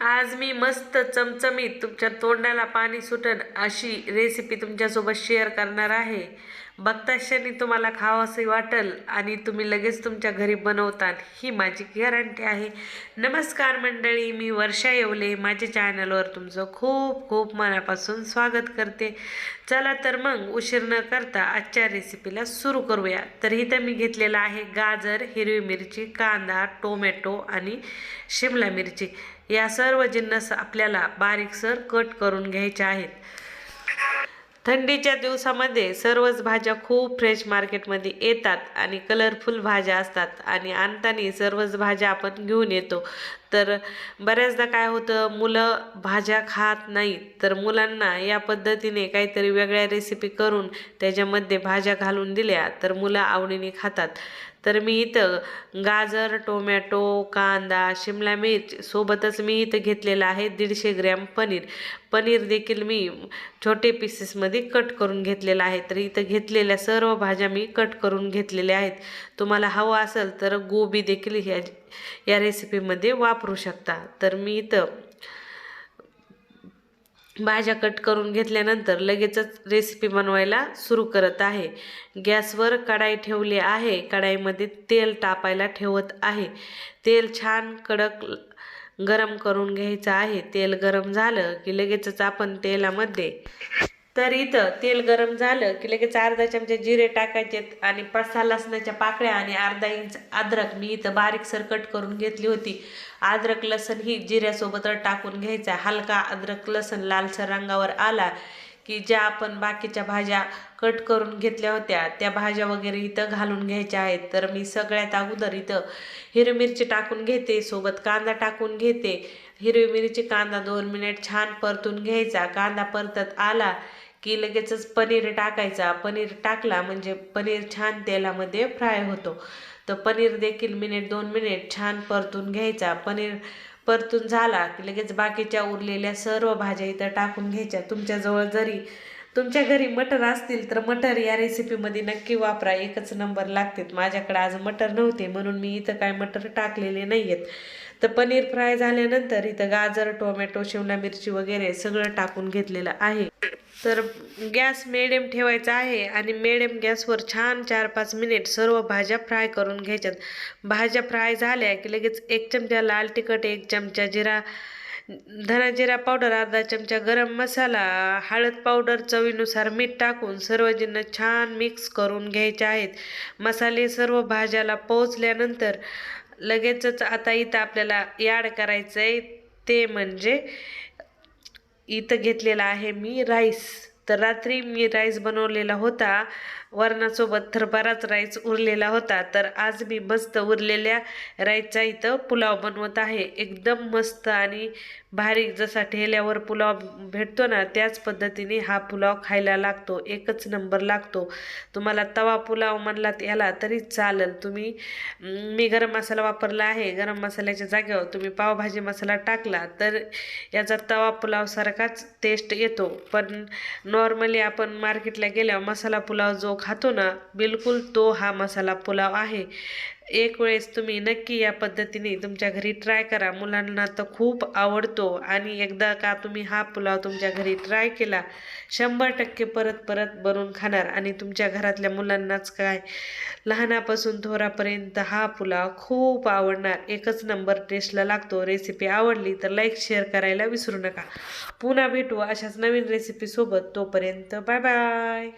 आज मी मस्त चमचमीत तुमच्या तोंडाला पाणी सुटन अशी रेसिपी तुमच्यासोबत शेअर करणार आहे. बघताक्षणी तुम्हाला खावंसे वाटेल आणि तुम्ही लगेच तुमच्या घरी बनवतात ही माझी गॅरंटी आहे. नमस्कार मंडळी मी वर्षा येवले. माझ्या चॅनलवर तुमचं खूप खूप मनापासून स्वागत करते. चला तर मग उशीर न करता आजच्या रेसिपीला सुरू करूया. तर इथं मी घेतलेलं आहे गाजर हिरवी मिरची कांदा टोमॅटो आणि शिमला मिरची. या सर्व जिन्नस आपल्याला बारीकसर कट करून घ्यायचे आहेत. थंडीच्या दिवसामध्ये सर्वच भाज्या खूप फ्रेश मार्केटमध्ये येतात आणि कलरफुल भाज्या असतात आणि आणताना सर्वच भाज्या आपण घेऊन येतो. तर बऱ्याचदा काय होतं मुलं भाज्या खात नाहीत तर मुलांना या पद्धतीने काहीतरी वेगळ्या रेसिपी करून त्याच्यामध्ये भाज्या घालून दिल्या तर मुलं आवडीने खातात. तर मी इथं गाजर टोमॅटो कांदा शिमला मिर्च सोबतच मी इथं घेतलेलं आहे दीडशे ग्रॅम पनीर. पनीर देखील मी छोटे पीसेसमध्ये कट करून घेतलेलं आहे. तर इथं घेतलेल्या सर्व भाज्या मी कट करून घेतलेल्या आहेत. तुम्हाला हवं असेल तर गोबी देखील ह्या या रेसिपीमध्ये वापरू शकता. तर मी इथं भाज्या कट करून घेतल्यानंतर लगेचच रेसिपी बनवायला सुरू करत आहे. गॅसवर कढाई ठेवली आहे. कढाईमध्ये तेल तापायला ठेवत आहे. तेल छान कडक गरम करून घ्यायचं आहे. तेल गरम झालं की लगेचच आपण तेलामध्ये तर इथं तेल गरम झालं की लगेच अर्धा चमचे जिरे टाकायचे आणि पाच सहा लसणाच्या पाकळ्या आणि अर्धा इंच अद्रक मी इथं बारीक सरकट करून घेतली होती. अद्रक लसण ही जिऱ्यासोबतच टाकून घ्यायचा. हलका अद्रक लसण लालसर रंगावर आला की ज्या आपण बाकीच्या भाज्या कट करून घेतल्या होत्या त्या भाज्या वगैरे इथं घालून घ्यायच्या आहेत. तर मी सगळ्यात अगोदर इथं हिरवी मिरची टाकून घेते सोबत कांदा टाकून घेते. हिरवी मिरची कांदा दोन मिनिट छान परतून घ्यायचा. कांदा परतत आला की लगेचच पनीर टाकायचा. पनीर टाकला म्हणजे पनीर छान तेलामध्ये फ्राय होतो. तर पनीर देखील मिनिट दोन मिनिट छान परतून घ्यायचा. पनीर परतून झाला की लगेच बाकीच्या उरलेल्या सर्व भाज्या इथं टाकून घ्यायच्या. तुमच्याजवळ जरी तुमच्या घरी मटर असतील तर मटर या रेसिपीमध्ये नक्की वापरा. एकच नंबर लागतात. माझ्याकडे आज मटर नव्हते म्हणून मी इथं काय मटर टाकलेले नाही आहेत तर पनीर फ्राय झाल्यानंतर इथं गाजर टोमॅटो शिमला मिरची वगैरे सगळं टाकून घेतलेलं आहे. तर गॅस मिडियम ठेवायचा आहे आणि मिडियम गॅसवर छान चार पाच मिनिट सर्व भाज्या फ्राय करून घ्यायच्यात. भाज्या फ्राय झाल्या की लगेच एक चमचा लाल तिखट एक चमचा जिरा धनाजिरा पावडर अर्धा चमचा गरम मसाला हळद पावडर चवीनुसार मीठ टाकून सर्व छान मिक्स करून घ्यायचे आहेत. मसाले सर्व भाज्याला पोचल्यानंतर लगेचच आता इथं आपल्याला ॲड करायचं आहे ते म्हणजे इथं घेतलेलं आहे मी राईस तर रात्री मी राईस बनवलेला होता. वरणासोबत तर बराच राईस उरलेला होता. तर आज मी मस्त उरलेल्या राईसचा इथं पुलाव बनवत आहे. एकदम मस्त आणि भारी जसा ठेल्यावर पुलाव भेटतो ना त्याच पद्धतीने हा पुलाव खायला लागतो. एकच नंबर लागतो. तुम्हाला तवा पुलाव म्हणलात याला तरी चालेल. तुम्ही मी गरम मसाला वापरला आहे. गरम मसाल्याच्या जागेवर तुम्ही पावभाजी मसाला टाकला तर याचा तवा पुलावसारखाच टेस्ट येतो. पण नॉर्मली आपण मार्केटला गेल्यावर मसाला पुलाव जो खातो ना बिलकुल तो हा मसाला पुलाव आहे. एक वेळेस तुम्ही नक्की या पद्धतीने तुमच्या घरी ट्राय करा. मुलांना तर खूप आवडतो. आणि एकदा का तुम्ही हा पुलाव तुमच्या घरी ट्राय केला शंभर टक्के परत परत बनवून खाणार. आणि तुमच्या घरातल्या मुलांनाच काय लहानापासून थोरापर्यंत हा पुलाव खूप आवडणार. एकच नंबर टेस्टला लागतो. रेसिपी आवडली तर लाईक शेअर करायला विसरू नका. पुन्हा भेटू अशाच नवीन रेसिपीसोबत तोपर्यंत बाय बाय